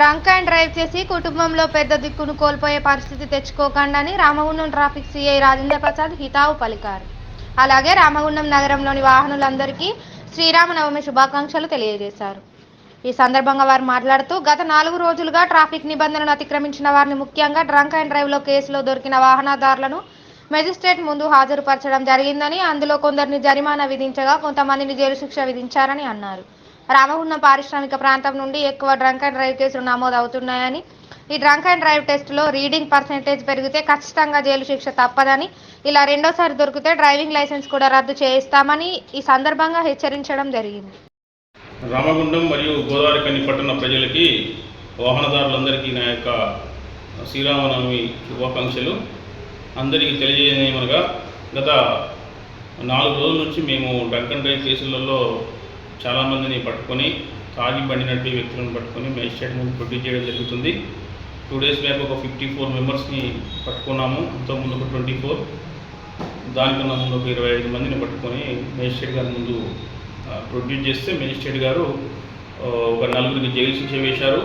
Drunk and drive చేసి కుటుంబంలో పెద్ద దిక్కును కోల్పోయే పరిస్థితి తెచ్చుకోకండని రామగుండం ట్రాఫిక్ సిఐ రాజేంద్ర ప్రసాద్ హితావు పలికారు. అలాగే రామగుండం నగరంలోని వాహనులందరికీ శ్రీరామనవమి శుభాకాంక్షలు తెలియజేశారు. ఈ సందర్భంగా వారు మాట్లాడుతూ గత నాలుగు రోజులుగా ట్రాఫిక్ నిబంధనలు అతిక్రమించిన వారిని ముఖ్యంగా డ్రంక్ అండ్ డ్రైవ్లో కేసులో దొరికిన వాహనదారులను మెజిస్ట్రేట్ ముందు హాజరుపరచడం జరిగిందని అందులో కొందరిని జరిమానా విధించగా కొంతమందిని జైలు శిక్ష విధించారని అన్నారు. రామగుండం పారిశ్రామిక ప్రాంతం నుండి ఎక్కువ డ్రంక్ అండ్ డ్రైవ్ కేసులు నమోదు అవుతున్నాయని ఈ డ్రంక్ అండ్ డ్రైవ్ టెస్టులో రీడింగ్ పర్సంటేజ్ పెరిగితే ఖచ్చితంగా జైలు శిక్ష తప్పదని ఇలా రెండోసారి దొరికితే డ్రైవింగ్ లైసెన్స్ కూడా రద్దు చేయిస్తామని ఈ సందర్భంగా హెచ్చరించడం జరిగింది. రామగుండం మరియు గోదావరి కన్ని పట్టణ ప్రజలకి వాహనదారులందరికీ నా యొక్క శ్రీరామనవమి శుభాకాంక్షలు. అందరికీ తెలియజేయమనగా గత నాలుగు రోజుల నుంచి మేము డ్రంక్ అండ్ డ్రైవ్ కేసులలో చాలామందిని పట్టుకొని తాగి బండినట్టు వ్యక్తులను పట్టుకొని మేజిస్ట్రేట్ ముందు ప్రొడ్యూస్ చేయడం జరుగుతుంది. టూ డేస్ బ్యాక్ ఒక ఫిఫ్టీ ఫోర్ మెంబర్స్ని పట్టుకున్నాము. అంతకుముందు ఒక ట్వంటీ ఫోర్ దానికన్నా ముందు ఒక ఇరవై ఐదు మందిని పట్టుకొని మేజిస్ట్రేట్ గారి ముందు ప్రొడ్యూస్ చేస్తే మేజిస్ట్రేట్ గారు ఒక నలుగురికి జైలు శిక్ష వేశారు.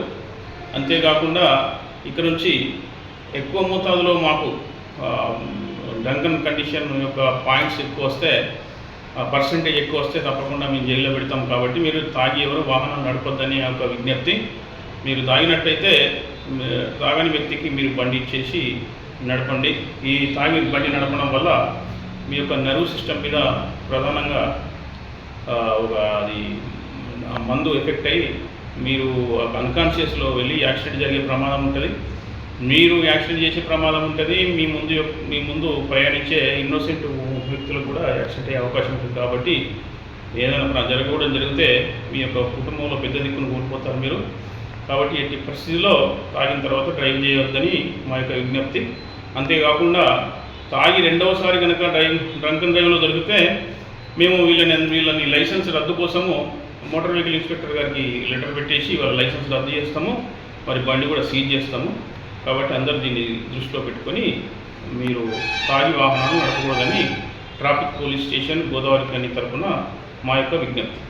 అంతేకాకుండా ఇక్కడ నుంచి ఎక్కువ మోతాదులో మాకు డంకన్ కండిషన్ యొక్క పాయింట్స్ ఎక్కువ వస్తే పర్సంటేజ్ ఎక్కువ వస్తే తప్పకుండా మేము జైల్లో పెడతాం కాబట్టి మీరు తాగి ఎవరు వాహనం నడపొద్దని ఒక విజ్ఞప్తి. మీరు తాగినట్టయితే తాగని వ్యక్తికి మీరు బండి ఇచ్చేసి నడపండి. ఈ తాగి బండి నడపడం వల్ల మీ యొక్క నర్వ్ సిస్టమ్ మీద ప్రధానంగా ఒక అది మందు ఎఫెక్ట్ అయ్యి మీరు అన్కాన్షియస్లో వెళ్ళి యాక్సిడెంట్ జరిగే ప్రమాదం ఉంటుంది. మీరు యాక్సిడెంట్ చేసే ప్రమాదం ఉంటుంది. మీ ముందు మీ ముందు ప్రయాణించే ఇన్నోసెంట్ వ్యక్తులకు కూడా యాక్సిడెంట్ అయ్యే అవకాశం ఉంటుంది. కాబట్టి ఏదైనా ప్ర- జరగకూడదు జరిగితే మీ యొక్క కుటుంబంలో పెద్ద దిక్కును కోల్పోతారు మీరు. కాబట్టి ఎట్టి పరిస్థితుల్లో తాగిన తర్వాత డ్రైవ్ చేయవద్దని మా యొక్క విజ్ఞప్తి. అంతేకాకుండా తాగి రెండవసారి కనుక డ్రైవింగ్ డ్రంక్ అండ్ డ్రైవ్లో దొరికితే మేము వీళ్ళని వీళ్ళని లైసెన్స్ రద్దు కోసము మోటార్ వెహికల్ ఇన్స్పెక్టర్ గారికి లెటర్ పెట్టేసి వాళ్ళ లైసెన్స్ రద్దు చేస్తాము. మరి బండి కూడా సీజ్ చేస్తాము. కాబట్టి అందరూ దీన్ని దృష్టిలో పెట్టుకొని మీరు తాగి వాహనాలు నడపకూడదని traffic police station Godavarikhani తరఫున మా యొక్క విజ్ఞప్తి.